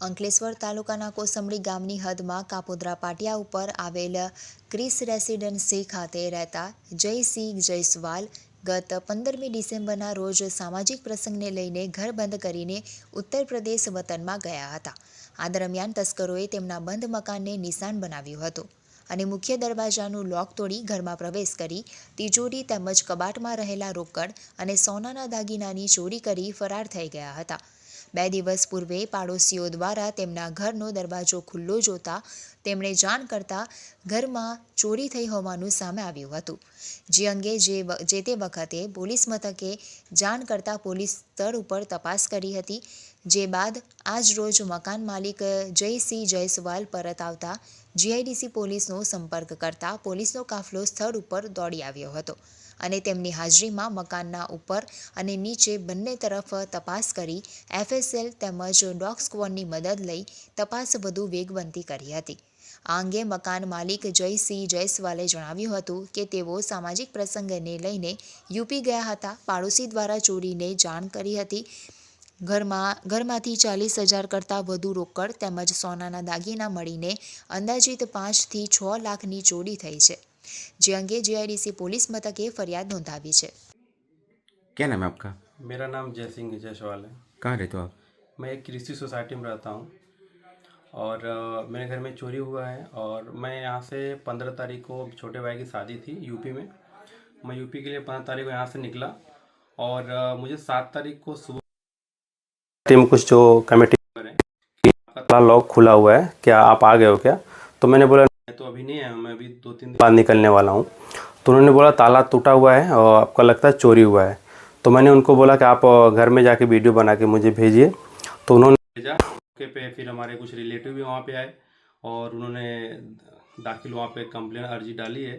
અંકલેશ્વર તાલુકાના કોસંબડી ગામની હદમાં કાપોદ્રા પાટિયા ઉપર આવેલ ક્રિસ રેસિડેન્સી ખાતે રહેતા જયસિંહ જયસ્વાલ ગત પંદરમી ડિસેમ્બરના રોજ સામાજિક પ્રસંગને લઈને ઘર બંધ કરીને ઉત્તર પ્રદેશ વતનમાં ગયા હતા. આ દરમિયાન તસ્કરોએ તેમના બંધ મકાનને નિશાન બનાવ્યું હતું અને મુખ્ય દરવાજાનું લોક તોડી ઘરમાં પ્રવેશ કરી તિજોરી તેમજ કબાટમાં રહેલા રોકડ અને સોનાના દાગીનાની ચોરી કરી ફરાર થઈ ગયા હતા. બે દિવસ પૂર્વે પાડોશીઓ દ્વારા તેમના ઘરનો દરવાજો ખુલ્લો જોતા તેમણે જાણ કરતાં ઘરમાં ચોરી થઈ હોવાનું સામે આવ્યું હતું. જે અંગે જે જે તે વખતે પોલીસ મથકે જાણ કરતાં પોલીસ સ્થળ ઉપર તપાસ કરી હતી, જે બાદ આજ રોજ મકાન માલિક જયસિંહ જયસ્વાલ પરત આવતા જીઆઈડીસી પોલીસનો સંપર્ક કરતા પોલીસનો કાફલો સ્થળ ઉપર દોડી આવ્યો હતો. અને તેમની હાજરીમાં મકાનના ઉપર અને નીચે બંને તરફ તપાસ કરી એફએસએલ તેમજ ડોગ સ્કવોડની મદદ લઈ તપાસ વધુ વેગવંતી કરી હતી. આ અંગે મકાન માલિક જયસિંહ જયસ્વાલે જણાવ્યું હતું કે તેઓ સામાજિક પ્રસંગને લઈને યુપી ગયા હતા. પાડોશી દ્વારા ચોરીને જાણ કરી હતી. ઘરમાં, ઘરમાંથી ચાલીસ હજાર કરતાં વધુ રોકડ તેમજ સોનાના દાગીના મળીને અંદાજિત પાંચથી છ લાખની ચોરી થઈ છે. જે અંગે જીઆઈડીસી પોલીસ મથકે ફરિયાદ નોંધાવી છે क्या नाम है आपका मेरा नाम जय सिंह जायसवाल है कहाँ रहते हो आप मैं एक कृषि सोसाइटी में रहता हूँ और अ, मेरे घर में चोरी हुआ है और मैं यहाँ से पंद्रह तारीख को छोटे भाई की शादी थी यूपी में मैं यूपी के लिए पंद्रह तारीख को यहाँ से निकला और अ, मुझे सात तारीख को सुबह टीम कुछ जो कमेटी मेंबर हैं कि आपका ताला लॉक खुला हुआ है क्या आप आ गए हो क्या तो मैंने बोला मैं तो अभी नहीं आया मैं अभी दो तीन दिन बाद निकलने वाला हूँ। तो उन्होंने बोला ताला टूटा हुआ है और आपका लगता है चोरी हुआ है। तो मैंने उनको बोला कि आप घर में जाके वीडियो बना के मुझे भेजिए। तो उन्होंने भेजा मौके पे फिर हमारे कुछ रिलेटिव भी वहाँ पे आए और उन्होंने दाखिल वहाँ पे कंप्लेन अर्जी डाली है।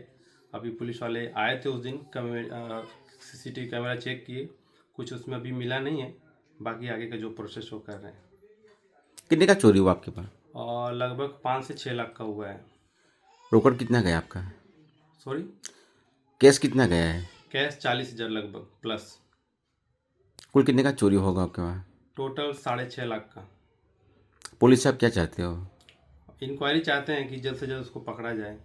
अभी पुलिस वाले आए थे उस दिन सी सीसीटीवी कैमरा चेक किए कुछ उसमें अभी मिला नहीं है। बाकी आगे का जो प्रोसेस वो कर रहे हैं। कितने का चोरी हुआ आपके पास? और लगभग पाँच से छः लाख का हुआ है। रोकड़ कितना गया आपका? सॉरी कैश कितना गया है? कैश चालीस हज़ार लगभग प्लस कुल कितने का चोरी होगा आपके वहाँ टोटल साढ़े छः लाख का। पुलिस से आप क्या चाहते हो? इंक्वायरी चाहते हैं कि जल्द से जल्द उसको पकड़ा जाए।